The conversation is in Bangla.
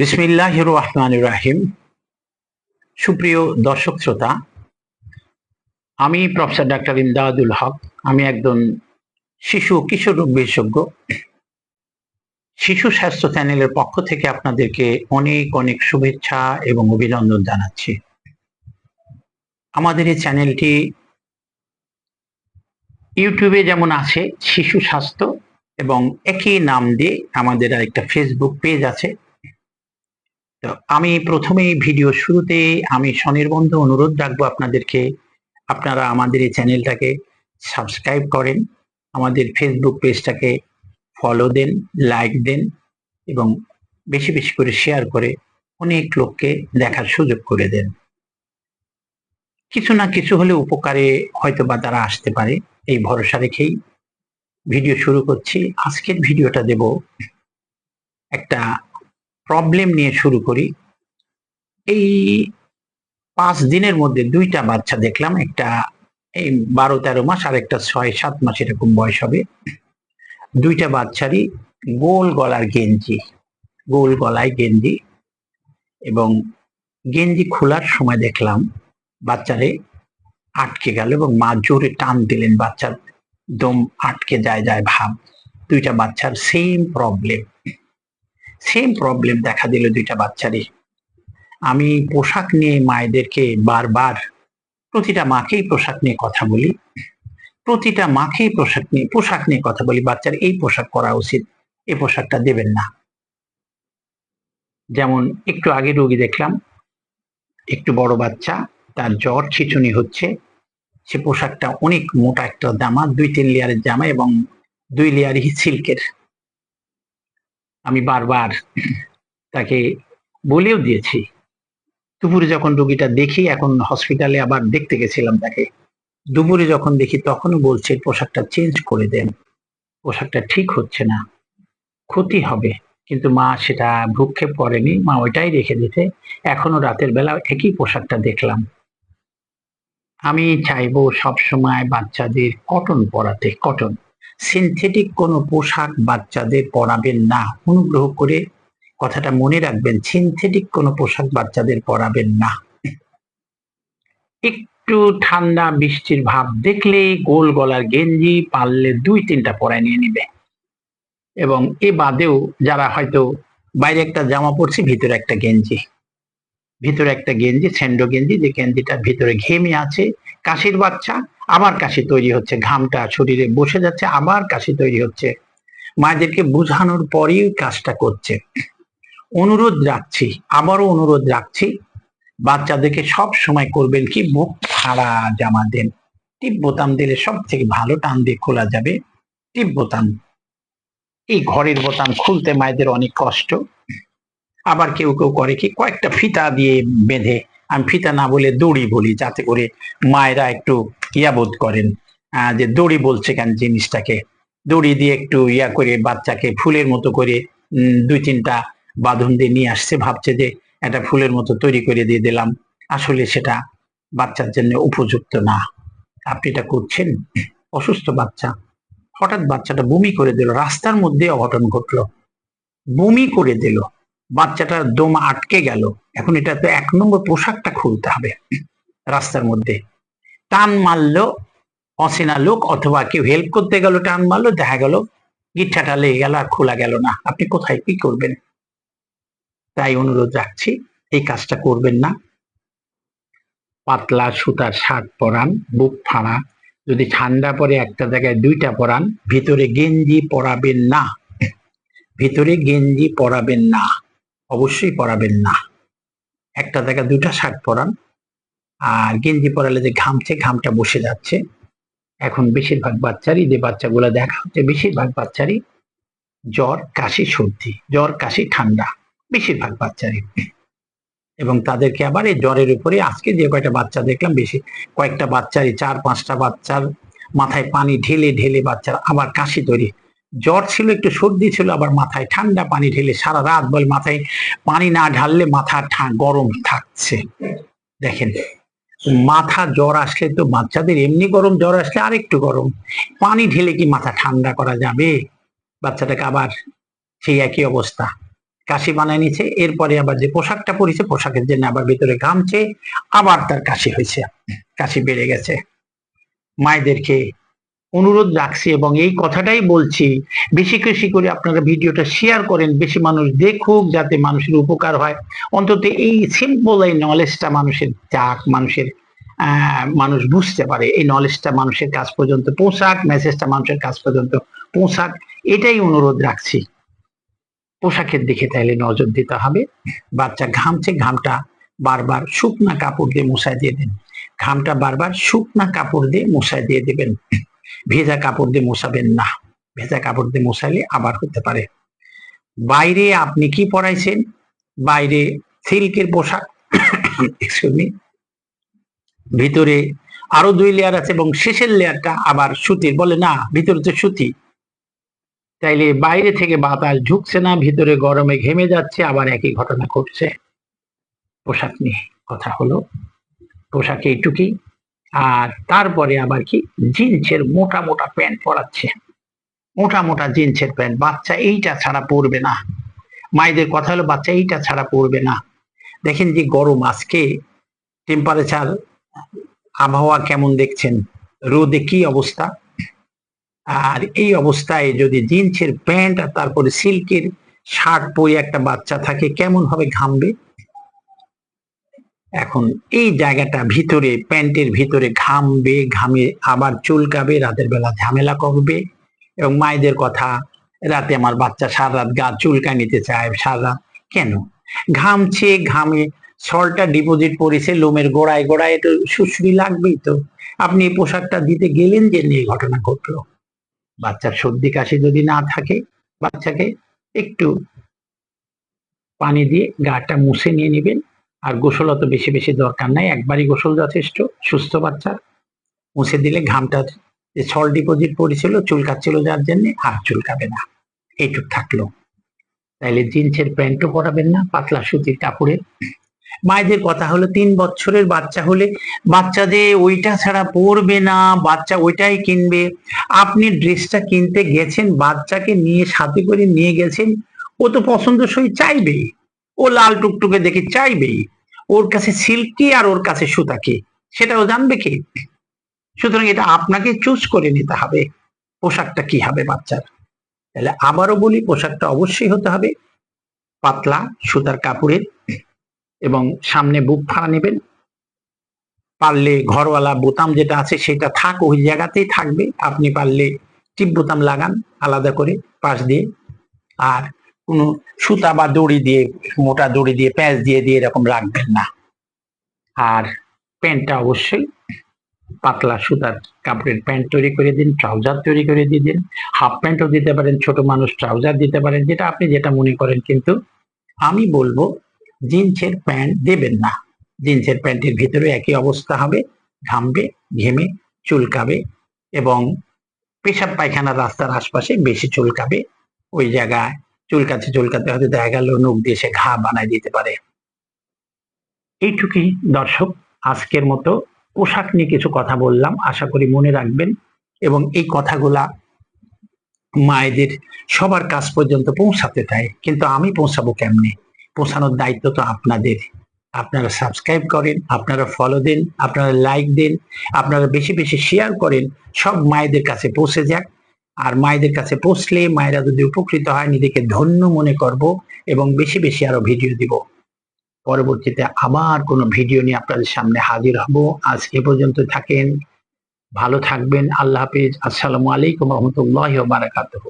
বিসমিল্লাহ রহমান রাহিম সুপ্রিয় দর্শক শ্রোতা, আমি প্রফেসর ডাক্তার ইমদাদুল হক। আমি একজন শিশু কিশোর রোগ বিশেষজ্ঞ। শিশু স্বাস্থ্য চ্যানেলের পক্ষ থেকে আপনাদেরকে অনেক অনেক শুভেচ্ছা এবং অভিনন্দন জানাচ্ছি। আমাদের এই চ্যানেলটি ইউটিউবে যেমন আছে, শিশু স্বাস্থ্য এবং একই নাম দিয়ে আমাদের আরেকটা ফেসবুক পেজ আছে। তো আমি প্রথমেই ভিডিও শুরুতে আমি স্বনির্বন্ধ অনুরোধ রাখব আপনাদেরকে। আপনারা আমাদের এই চ্যানেলটাকে সাবস্ক্রাইব করেন, আমাদের ফেসবুক পেজটাকে ফলো দেন লাইক দেন এবং বেশি বেশি করে শেয়ার করে অনেক লোককে দেখার সুযোগ করে দেন। কিছু না কিছু হলে উপকারে হয়তো বা তারা আসতে পারে, এই ভরসা রেখেই ভিডিও শুরু করছি। আজকের ভিডিওটা দেব একটা প্রবলেম নিয়ে শুরু করি। এই পাঁচ দিনের মধ্যে দুইটা বাচ্চা দেখলাম, একটা এই বারো তেরো মাস আর একটা ছয় সাত মাস এরকম বয়স হবে। দুইটা বাচ্চারই গোল গলার গেঞ্জি, গোল গলায় গেঞ্জি এবং গেঞ্জি খোলার সময় দেখলাম বাচ্চারে আটকে গেল এবং মা জোরে টান দিলেন, বাচ্চার দম আটকে যায় যায় ভাব। দুইটা বাচ্চার সেম প্রবলেম সেম প্রবলেম দেখা দিল দুইটা বাচ্চারই। আমি পোশাক নিয়ে মায়েদেরকে বারবার, প্রতিটা মাকেই পোশাক নিয়ে কথা বলি, প্রতিটা মাকেই পোশাক নিয়ে পোশাক নিয়ে কথা বলি, বাচ্চার এই পোশাক করা উচিত এই পোশাকটা দেবেন না। যেমন একটু আগে রোগী দেখলাম, একটু বড় বাচ্চা, তার জ্বর খিচুনি হচ্ছে, সে পোশাকটা অনেক মোটা একটা জামা, দুই তিন লেয়ারের জামা এবং দুই লেয়ারই সিল্কের। আমি বারবার তাকে বলেও দিয়েছি। দুপুরে যখন রুগীটা দেখি, এখন হসপিটালে আবার দেখতে গেছিলাম তাকে। দুপুরে যখন দেখি, তখনও বলছে, পোশাকটা চেঞ্জ করে দেন। পোশাকটা ঠিক হচ্ছে না। ক্ষতি হবে। কিন্তু মা সেটা ভ্রুক্ষেপ করেনি। মা ওইটাই রেখে দিতে এখনও রাতের বেলা একই পোশাকটা দেখলাম। আমি চাইব সবসময় বাচ্চাদের কটন পরাতে কটন সিনথেটিক কোনো পোশাক বাচ্চাদের পরাবেন না। অনুগ্রহ করে কথাটা মনে রাখবেন সিনথেটিক কোনো পোশাক বাচ্চাদের পরাবেন না। একটু ঠান্ডা বৃষ্টির ভাব দেখলেই গোল গলার গেঞ্জি পারলে দুই তিনটা পরায় নিয়ে নিবে। এবং এ বাদেও যারা হয়তো বাইরে একটা জামা পরছে, ভিতরে একটা গেঞ্জি। ভিতরে একটা গেঞ্জি, স্যান্ডো গেঞ্জি, যে গেঞ্জিটার ভিতরে ঘেমে আছে, কাশির বাচ্চা আবার কাশি তৈরি হচ্ছে, ঘামটা শরীরে বসে যাচ্ছে, আবার কাশি তৈরি হচ্ছে। মায়েদেরকে বোঝানোর পরেই কাজটা করছে। অনুরোধ রাখছি, আবারও অনুরোধ রাখছি, বাচ্চাদেরকে সব সময় করবেন কি, মুখ ফাড়া জামা দেন। টিপ বোতাম দিলে সব থেকে ভালো টান দিয়ে খোলা যাবে। টিপ বোতাম এই ঘরের বোতাম খুলতে মায়েদের অনেক কষ্ট। আবার কেউ কেউ করে কি, কয়েকটা ফিতা দিয়ে বেঁধে, আমি ফিতা না বলে দড়ি বলি, যাতে করে মায়েরা একটু ইয়া বোধ করেন যে দড়ি বলছে কেন জিনিসটাকে? দড়ি দিয়ে একটু ইয়া করে বাচ্চাকে ফুলের মতো করে দুই তিনটা বাঁধন দিয়ে নিয়ে আসছে, ভাবছে যে একটা ফুলের মতো তৈরি করে দিয়ে দিলাম। আসলে সেটা বাচ্চার জন্য উপযুক্ত না। আপনি এটা করছেন? অসুস্থ বাচ্চা। হঠাৎ বাচ্চাটা বমি করে দিল, রাস্তার মধ্যে অঘটন ঘটলো। বমি করে দিল। বাচ্চাটার দম আটকে গেল। এখন এটা তো এক নম্বর পোশাকটা খুলতে হবে রাস্তার মধ্যে। টান মারলো, অচেনা লোক অথবা কেউ হেল্প করতে গেল, টান মারলো, দেখা গেল গিঠাটা লেগে গেল আর খোলা গেল না। আপনি কোথায়, কি করবেন? তাই অনুরোধ রাখছি, এই কাজটা করবেন না। পাতলা সুতার শার্ট পরান, বুক ফাড়া। যদি ঠান্ডা পরে একটা জায়গায় দুইটা পরান, ভিতরে গেঞ্জি পরাবেন না। ভিতরে গেঞ্জি পরাবেন না। অবশ্যই পরাবেন না। একটা জায়গায় দুটা শার্ট পরান আর গেঞ্জি পরালে যে ঘামছে, ঘামটা বসে যাচ্ছে। এখন বেশিরভাগ বাচ্চারই, যে বাচ্চাগুলো দেখা হচ্ছে, বেশিরভাগ বাচ্চারই জ্বর, কাশি, সর্দি। জ্বর, কাশি, ঠান্ডা, বেশিরভাগ বাচ্চারই। এবং তাদেরকে আবার এই জ্বরের উপরে আজকে যে কয়টা বাচ্চা দেখলাম, বেশি কয়েকটা বাচ্চারই, চার, পাঁচটা বাচ্চার মাথায় পানি ঢেলে ঢেলে বাচ্চার আবার কাশি তৈরি। জ্বর ছিল, একটু সর্দি ছিল, আবার মাথায় ঠান্ডা পানি ঢেলে সারা রাত বলে মাথায় পানি না ঢাললে মাথা গরম থাকছে। দেখেন মাথা জ্বর আসলে তো বাচ্চাদের এমনি গরম জ্বর আসলে আরেকটু গরম। পানি ঢেলে কি মাথা ঠান্ডা করা যাবে? বাচ্চাটাকে আবার সেই একই অবস্থা। কাশি বানায় নিছে, এরপরে আবার যে পোশাকটা পরিছে, পোশাকের জন্য আবার ভিতরে ঘামছে, আবার তার কাশি হয়েছে। কাশি বেড়ে গেছে। মায়েদেরকে অনুরোধ রাখছি এবং এই কথাটাই বলছি, বেশি বেশি করে আপনারা ভিডিওটা শেয়ার করেন, বেশি মানুষ দেখুক যাতে মানুষের উপকার হয়। অন্তত এই সিম্পল এই নলেজটা মানুষের যাক, মানুষের মানুষ বুঝতে পারে। এই নলেজটা মানুষের কাছ পর্যন্ত পোশাক মেসেজটা মানুষের কাছ পর্যন্ত পোশাক এটাই অনুরোধ রাখছি। পোশাকের দিকে তাইলে নজর দিতে হবে। বাচ্চা ঘামছে, ঘামটা বারবার শুকনা কাপড় দিয়ে মুছায় দিয়ে দিন। ঘামটা বারবার শুকনা কাপড় দিয়ে মুছায় দিয়ে দিবেন। ভেজা কাপড় দিয়ে মোছাবেন না। ভেজা কাপড় দিয়ে মোছাইলে আবার হতে পারে। বাইরে আপনি কি পরাইছেন? বাইরে সিল্কের পোশাক। ভিতরে আরও দুই লেয়ার আছে এবং শেষের লেয়ারটা আবার সুতির। বলে, না, ভিতরে তো সুতি। তাইলে বাইরে থেকে বাতাস ঢুকছে না, ভিতরে গরমে ঘেমে যাচ্ছে, আবার একই ঘটনা ঘটছে। পোশাক নিয়ে কথা হলো। পোশাক এইটুকুই। আর তারপরে আবার কি? জিন্সের মোটা মোটা প্যান্ট পরাচ্ছে। মোটা মোটা জিন্সের প্যান্ট। বাচ্চা এইটা ছাড়া পরবে না। মায়েদের কথা হলো বাচ্চা এইটা ছাড়া পরবে না। দেখেন যে গরম আজকে। টেম্পারেচার আবহাওয়া কেমন দেখছেন? রোদে কি অবস্থা? আর এই অবস্থায় যদি জিন্সের প্যান্ট আর তারপরে সিল্কের শার্ট পরে একটা বাচ্চা থাকে, কেমন হবে ঘামবে? এখন এই জায়গাটা ভিতরে, প্যান্টের ভিতরে ঘামবে, ঘামে আবার চুলকাবে, রাতের বেলা ঝামেলা করবে এবং মায়েদের কথা, রাতে আমার বাচ্চা সারা রাত গা চুলকায় নিতে চায়, সারা কেন? ঘামছে, ঘামে সলটা ডিপোজিট পড়েছে, লোমের গোড়ায় গোড়ায় তো সুশ্রী লাগবেই তো। আপনি এই পোশাকটা দিতে গেলেন যে নিয়ে ঘটনা ঘটলো। বাচ্চার সর্দি কাশি যদি না থাকে, বাচ্চাকে একটু পানি দিয়ে গাটা মুছে নিয়ে নেবেন। আর গোসল অত বেশি বেশি দরকার নাই। একবারই গোসল যথেষ্ট, সুস্থ বাচ্চার মুছে দিলে ঘামটা যে ছল ডিপোজিট পড়েছিল চুলকাচ্ছিল যার জন্য আর চুলকাবে না। এইটুক থাকল। তাইলে জিন্সের প্যান্টও পরাবেন না, পাতলা সুতির কাপড়ের মায়েদের কথা হলো, তিন বছরের বাচ্চা হলে বাচ্চা যে ওইটা ছাড়া পরবে না, বাচ্চা ওইটাই কিনবে। আপনি ড্রেসটা কিনতে গেছেন, বাচ্চাকে নিয়ে, সাথে করে নিয়ে গেছেন, ও তো পছন্দসই চাইবেই। ও লাল টুকটুকে দেখে চাইবেই। ওর কাছে সিল্কি আর ওর কাছে সুতা কি? সেটাও জানবে কি? সুতরাং এটা আপনাকে চুজ করে নিতে হবে, পোশাকটা কি হবে বাচ্চার। তাহলে আবারও বলি, পোশাকটা অবশ্যই হতে হবে, পাতলা সুতার কাপড়ের এবং সামনে বুক ফাড়া নেবেন। পারলে ঘরওয়ালা বোতাম যেটা আছে সেটা থাক, ওই জায়গাতেই থাকবে। আপনি পারলে টিপ বোতাম লাগান, আলাদা করে পাশ দিয়ে। আর কোনো সুতা বা দড়ি দিয়ে, মোটা দড়ি দিয়ে, প্যাঁচ দিয়ে দিয়ে এরকম রাখবেন না। আর প্যান্টটা অবশ্যই পাতলা সুতার কাপড়ের প্যান্ট তৈরি করে দিন, ট্রাউজার তৈরি করে দিয়ে দিন। হাফ প্যান্টও দিতে পারেন, ছোট মানুষ ট্রাউজার দিতে পারেন, যেটা আপনি যেটা মনে করেন। কিন্তু আমি বলব, জিন্সের প্যান্ট দেবেন না। জিন্সের প্যান্টের ভিতরে একই অবস্থা হবে, ঘামবে, ঘেমে, চুলকাবে এবং পেশাব পায়খানা রাস্তার আশপাশে বেশি চুলকাবে। ওই জায়গায় চুলকাতে চুলকাতে হয়তো দেখা গেল নখ দিয়ে সে ঘা বানায় দিতে পারে। এইটুকুই দর্শক, আজকের মতো পোশাক নিয়ে কিছু কথা বললাম, আশা করি মনে রাখবেন। এবং এই কথাগুলা মায়েদের সবার কাছ পর্যন্ত পৌঁছাতে চায় কিন্তু আমি পৌঁছাবো কেমনে? পৌঁছানোর দায়িত্ব তো আপনাদের। আপনারা সাবস্ক্রাইব করেন, আপনারা ফলো দেন, আপনারা লাইক দেন, আপনারা বেশি বেশি শেয়ার করেন, সব মায়েদের কাছে পৌঁছে যাক। আর মায়েদের কাছে পৌঁছলে মায়েরা যদি উপকৃত হয়, নিজেকে ধন্য মনে করব এবং বেশি বেশি আরও ভিডিও দিব। পরবর্তীতে আবার কোনো ভিডিও নিয়ে আপনাদের সামনে হাজির হব। আজ এ পর্যন্ত থাকেন। ভালো থাকবেন। আল্লাহ হাফিজ। আসসালামু আলাইকুম রহমতুল্লাহ বারাকাতুহ।